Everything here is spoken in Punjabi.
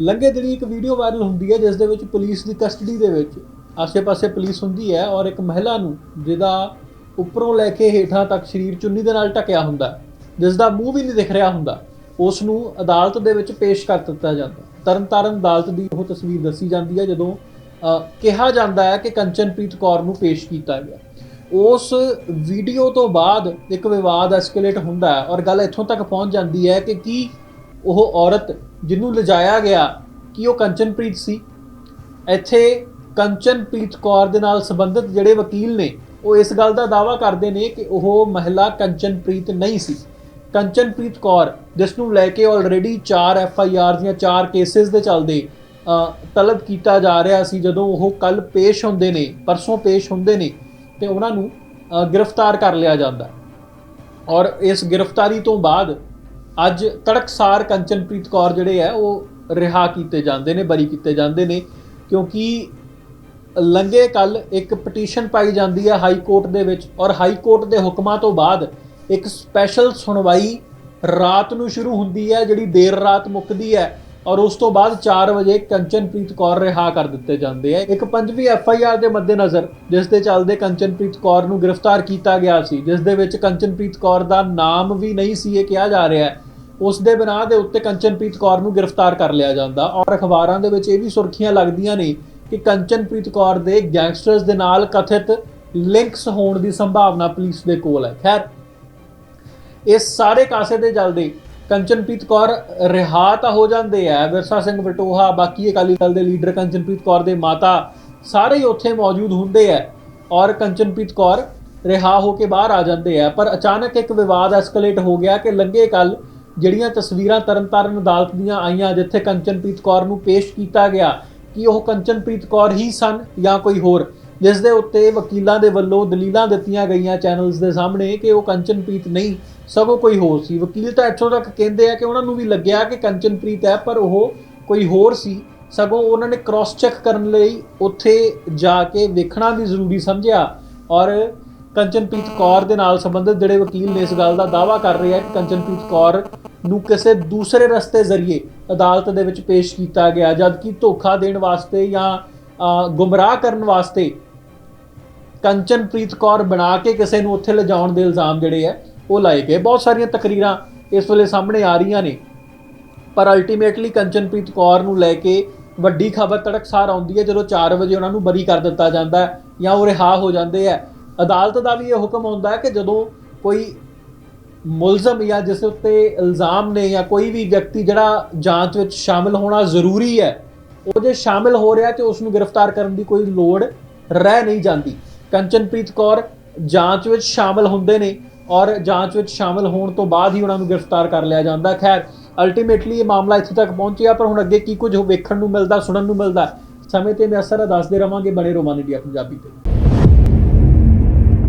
ਲੰਘੇ ਦਿਨੀ ਇੱਕ ਵੀਡੀਓ ਵਾਇਰਲ ਹੁੰਦੀ ਹੈ ਜਿਸ ਦੇ ਵਿੱਚ ਪੁਲਿਸ ਦੀ ਕਸਟਡੀ ਦੇ ਵਿੱਚ ਆਸੇ-ਪਾਸੇ ਪੁਲਿਸ ਹੁੰਦੀ ਹੈ ਔਰ ਇੱਕ ਮਹਿਲਾ ਨੂੰ ਜਿਹਦਾ ਉੱਪਰੋਂ ਲੈ ਕੇ ਹੇਠਾਂ ਤੱਕ ਸਰੀਰ ਚੁੰਨੀ ਦੇ ਨਾਲ ਢਕਿਆ ਹੁੰਦਾ ਹੈ, ਜਿਸ ਦਾ ਮੂੰਹ ਵੀ ਨਹੀਂ ਦਿਖ ਰਿਹਾ ਹੁੰਦਾ ਉਸ ਨੂੰ ਅਦਾਲਤ ਦੇ ਵਿੱਚ ਪੇਸ਼ ਕਰ ਦਿੱਤਾ ਜਾਂਦਾ। ਤਰਨਤਾਰਨ ਅਦਾਲਤ ਦੀ ਉਹ ਤਸਵੀਰ ਦੱਸੀ ਜਾਂਦੀ ਹੈ ਜਦੋਂ ਕਿਹਾ ਜਾਂਦਾ ਹੈ ਕਿ ਕੰਚਨਪ੍ਰੀਤ ਕੌਰ ਨੂੰ ਪੇਸ਼ ਕੀਤਾ ਗਿਆ। ਉਸ ਵੀਡੀਓ ਤੋਂ ਬਾਅਦ ਇੱਕ ਵਿਵਾਦ ਐਸਕੇਲੇਟ ਹੁੰਦਾ ਹੈ ਔਰ ਗੱਲ ਇੱਥੋਂ ਤੱਕ ਪਹੁੰਚ ਜਾਂਦੀ ਹੈ ਕਿ ਕੀ ਉਹ ਔਰਤ ਜਿਹਨੂੰ ਲਿਜਾਇਆ ਗਿਆ ਕਿ ਉਹ ਕੰਚਨਪ੍ਰੀਤ ਸੀ। ਇੱਥੇ ਕੰਚਨਪ੍ਰੀਤ ਕੌਰ ਦੇ ਨਾਲ ਸੰਬੰਧਿਤ ਜਿਹੜੇ ਵਕੀਲ ਨੇ, ਉਹ ਇਸ ਗੱਲ ਦਾ ਦਾਅਵਾ ਕਰਦੇ ਨੇ ਕਿ ਉਹ ਮਹਿਲਾ ਕੰਚਨਪ੍ਰੀਤ ਨਹੀਂ ਸੀ। ਕੰਚਨਪ੍ਰੀਤ ਕੌਰ, ਜਿਸ ਨੂੰ ਲੈ ਕੇ ਆਲਰੇਡੀ 4 ਐਫ ਆਈ ਆਰ ਦੀਆਂ 4 ਕੇਸਿਸ ਦੇ ਚੱਲਦੇ ਤਲਬ ਕੀਤਾ ਜਾ ਰਿਹਾ ਸੀ, ਜਦੋਂ ਉਹ ਕੱਲ ਪੇਸ਼ ਹੁੰਦੇ ਨੇ, ਪਰਸੋਂ ਪੇਸ਼ ਹੁੰਦੇ ਨੇ, ਤੇ ਉਹਨਾਂ ਨੂੰ ਗ੍ਰਿਫਤਾਰ ਕਰ ਲਿਆ ਜਾਂਦਾ। ਔਰ ਇਸ ਗ੍ਰਿਫਤਾਰੀ ਤੋਂ ਬਾਅਦ ਅੱਜ ਤੜਕਸਾਰ ਕੰਚਨਪ੍ਰੀਤ ਕੌਰ ਜਿਹੜੇ ਹੈ ਉਹ ਰਿਹਾ ਕੀਤੇ ਜਾਂਦੇ ਨੇ, ਬਰੀ ਕੀਤੇ ਜਾਂਦੇ ਨੇ, ਕਿਉਂਕਿ ਲੰਗੇ ਕੱਲ ਇੱਕ ਪਟੀਸ਼ਨ ਪਾਈ ਜਾਂਦੀ ਹੈ ਹਾਈ ਕੋਰਟ ਦੇ ਵਿੱਚ ਔਰ ਹਾਈ ਕੋਰਟ ਦੇ ਹੁਕਮਾਂ ਤੋਂ ਬਾਅਦ ਇੱਕ ਸਪੈਸ਼ਲ ਸੁਣਵਾਈ ਰਾਤ ਨੂੰ ਸ਼ੁਰੂ ਹੁੰਦੀ ਹੈ ਜਿਹੜੀ ਦੇਰ ਰਾਤ ਮੁੱਕਦੀ ਹੈ ਔਰ ਉਸ ਤੋਂ ਬਾਅਦ 4 ਵਜੇ ਕੰਚਨਪ੍ਰੀਤ ਕੌਰ ਰਿਹਾ ਕਰ ਦਿੱਤੇ ਜਾਂਦੇ ਹੈ ਇੱਕ ਪੰਜਵੀਂ ਐਫ ਆਈ ਆਰ ਦੇ ਮੱਦੇਨਜ਼ਰ, ਜਿਸ ਦੇ ਚੱਲਦੇ ਕੰਚਨਪ੍ਰੀਤ ਕੌਰ ਨੂੰ ਗ੍ਰਿਫਤਾਰ ਕੀਤਾ ਗਿਆ ਸੀ, ਜਿਸ ਦੇ ਵਿੱਚ ਕੰਚਨਪ੍ਰੀਤ ਕੌਰ ਦਾ ਨਾਮ ਵੀ ਨਹੀਂ ਸੀ, ਇਹ ਕਿਹਾ ਜਾ ਰਿਹਾ। ਹੈ ਉਸ ਦੇ ਬਿਨਾਹ ਦੇ ਉੱਤੇ ਕੰਚਨਪ੍ਰੀਤ ਕੌਰ ਨੂੰ ਗ੍ਰਿਫਤਾਰ ਕਰ ਲਿਆ ਜਾਂਦਾ। ਔਰ ਅਖਬਾਰਾਂ ਦੇ ਵਿੱਚ ਇਹ ਵੀ ਸੁਰਖੀਆਂ ਲੱਗਦੀਆਂ ਨੇ ਕਿ ਕੰਚਨਪ੍ਰੀਤ ਕੌਰ ਦੇ ਗੈਂਗਸਟਰਸ ਦੇ ਨਾਲ ਕਥਿਤ ਲਿੰਕਸ ਹੋਣ ਦੀ ਸੰਭਾਵਨਾ ਪੁਲਿਸ ਦੇ ਕੋਲ ਹੈ। ਖੈਰ, ਇਸ ਸਾਰੇ ਕਾਸੇ ਦੇ ਚੱਲਦੇ ਕੰਚਨਪ੍ਰੀਤ ਕੌਰ ਰਿਹਾ ਤਾਂ ਹੋ ਜਾਂਦੇ ਆ। ਵਿਰਸਾ ਸਿੰਘ ਵਟੋਹਾ, ਬਾਕੀ ਅਕਾਲੀ ਦਲ ਦੇ ਲੀਡਰ ਕੰਚਨਪ੍ਰੀਤ ਕੌਰ ਦੇ ਮਾਤਾ ਸਾਰੇ ਹੀ ਉੱਥੇ ਮੌਜੂਦ ਹੁੰਦੇ ਆ ਔਰ ਕੰਚਨਪ੍ਰੀਤ ਕੌਰ ਰਿਹਾ ਹੋ ਕੇ ਬਾਹਰ ਆ ਜਾਂਦੇ ਆ। ਪਰ ਅਚਾਨਕ ਇੱਕ ਵਿਵਾਦ ਐਸਕੇਲੇਟ ਹੋ ਗਿਆ ਕਿ ਲੰਗੇ ਕੱਲ ਜਿਹੜੀਆਂ ਤਸਵੀਰਾਂ ਤਰਨਤਾਰਨ ਅਦਾਲਤ ਦੀਆਂ ਆਈਆਂ, ਜਿੱਥੇ ਕੰਚਨਪ੍ਰੀਤ ਕੌਰ ਨੂੰ ਪੇਸ਼ ਕੀਤਾ ਗਿਆ, ਕਿ ਉਹ ਕੰਚਨਪ੍ਰੀਤ ਕੌਰ ਹੀ ਸਨ ਜਾਂ ਕੋਈ ਹੋਰ? ਜਿਸ ਦੇ ਉੱਤੇ ਵਕੀਲਾਂ ਦੇ ਵੱਲੋਂ ਦਲੀਲਾਂ ਦਿੱਤੀਆਂ ਗਈਆਂ ਚੈਨਲਸ ਦੇ ਸਾਹਮਣੇ ਕਿ ਉਹ ਕੰਚਨਪ੍ਰੀਤ ਨਹੀਂ, ਸਗੋਂ ਕੋਈ ਹੋਰ ਸੀ। ਵਕੀਲ ਤਾਂ ਇੱਥੋਂ ਤੱਕ ਕਹਿੰਦੇ ਆ ਕਿ ਉਹਨਾਂ ਨੂੰ ਵੀ ਲੱਗਿਆ ਕਿ ਕੰਚਨਪ੍ਰੀਤ ਹੈ, ਪਰ ਉਹ ਕੋਈ ਹੋਰ ਸੀ। ਸਗੋਂ ਉਹਨਾਂ ਨੇ ਕ੍ਰਾਸ ਚੈੱਕ ਕਰਨ ਲਈ ਉੱਥੇ ਜਾ ਕੇ ਵੇਖਣਾ ਵੀ ਜ਼ਰੂਰੀ ਸਮਝਿਆ ਔਰ ਕੰਚਨਪ੍ਰੀਤ ਕੌਰ ਦੇ ਨਾਲ ਸੰਬੰਧਿਤ ਜਿਹੜੇ ਵਕੀਲ ਨੇ ਇਸ ਗੱਲ ਦਾ ਦਾਅਵਾ ਕਰ ਰਹੇ ਆ ਕਿ ਕੰਚਨਪ੍ਰੀਤ ਕੌਰ ਨੂੰ ਕਿਸੇ ਦੂਸਰੇ ਰਸਤੇ ਜ਼ਰੀਏ ਅਦਾਲਤ ਦੇ ਵਿੱਚ ਪੇਸ਼ ਕੀਤਾ ਗਿਆ, ਜਦਕਿ ਧੋਖਾ ਦੇਣ ਵਾਸਤੇ ਜਾਂ ਗੁੰਮਰਾਹ ਕਰਨ ਵਾਸਤੇ ਕੰਚਨਪ੍ਰੀਤ ਕੌਰ ਬਣਾ ਕੇ ਕਿਸੇ ਨੂੰ ਉੱਥੇ ਲਿਜਾਉਣ ਦੇ ਇਲਜ਼ਾਮ ਜਿਹੜੇ ਆ, ਉਹ ਲਾਏ ਗਏ। ਬਹੁਤ ਸਾਰੀਆਂ ਤਕਰੀਰਾਂ ਇਸ ਵੇਲੇ ਸਾਹਮਣੇ ਆ ਰਹੀਆਂ ਨੇ। ਪਰ ਅਲਟੀਮੇਟਲੀ ਕੰਚਨਪ੍ਰੀਤ ਕੌਰ ਨੂੰ ਲੈ ਕੇ ਵੱਡੀ ਖਬਰ ਤੜਕਸਾਰ ਆਉਂਦੀ ਹੈ, ਜਦੋਂ 4 ਵਜੇ ਉਹਨਾਂ ਨੂੰ ਬਰੀ ਕਰ ਦਿੱਤਾ ਜਾਂਦਾ ਹੈ ਜਾਂ ਉਹ ਰਿਹਾ ਹੋ ਜਾਂਦੇ ਆ। ਅਦਾਲਤ ਦਾ ਵੀ ਇਹ ਹੁਕਮ ਹੁੰਦਾ ਹੈ ਕਿ ਜਦੋਂ ਕੋਈ ਮੁਲਜ਼ਮ ਜਾਂ ਜਿਸ ਉੱਤੇ ਇਲਜ਼ਾਮ ਨੇ ਜਾਂ ਕੋਈ ਵੀ ਵਿਅਕਤੀ ਜਿਹੜਾ ਜਾਂਚ ਵਿੱਚ ਸ਼ਾਮਿਲ ਹੋਣਾ ਜ਼ਰੂਰੀ ਹੈ, ਉਹ ਜੇ ਸ਼ਾਮਿਲ ਹੋ ਰਿਹਾ ਤੇ ਉਸ ਨੂੰ ਗ੍ਰਿਫਤਾਰ ਕਰਨ ਦੀ ਕੋਈ ਲੋੜ ਰਹਿ ਨਹੀਂ ਜਾਂਦੀ। ਕੰਚਨਪ੍ਰੀਤ ਕੌਰ ਜਾਂਚ ਵਿੱਚ ਸ਼ਾਮਿਲ ਹੁੰਦੇ ਨੇ ਔਰ ਜਾਂਚ ਵਿੱਚ ਸ਼ਾਮਿਲ ਹੋਣ ਤੋਂ ਬਾਅਦ ਹੀ ਉਹਨਾਂ ਨੂੰ ਗ੍ਰਿਫਤਾਰ ਕਰ ਲਿਆ ਜਾਂਦਾ। ਖੈਰ ਅਲਟੀਮੇਟਲੀ ਇਹ ਮਾਮਲਾ ਇੱਥੇ ਤੱਕ ਪਹੁੰਚਿਆ, ਪਰ ਹੁਣ ਅੱਗੇ ਕੀ ਕੁਝ ਵੇਖਣ ਨੂੰ ਮਿਲਦਾ, ਸੁਣਨ ਨੂੰ ਮਿਲਦਾ, ਸਮੇਂ ਤੇ ਮੈਂ ਅਸਰ ਦੱਸਦੇ ਰਵਾਂਗੇ ਬਣੇ ਰੋਮਾਨ ਇੰਡੀਆ ਪੰਜਾਬੀ ਤੇ।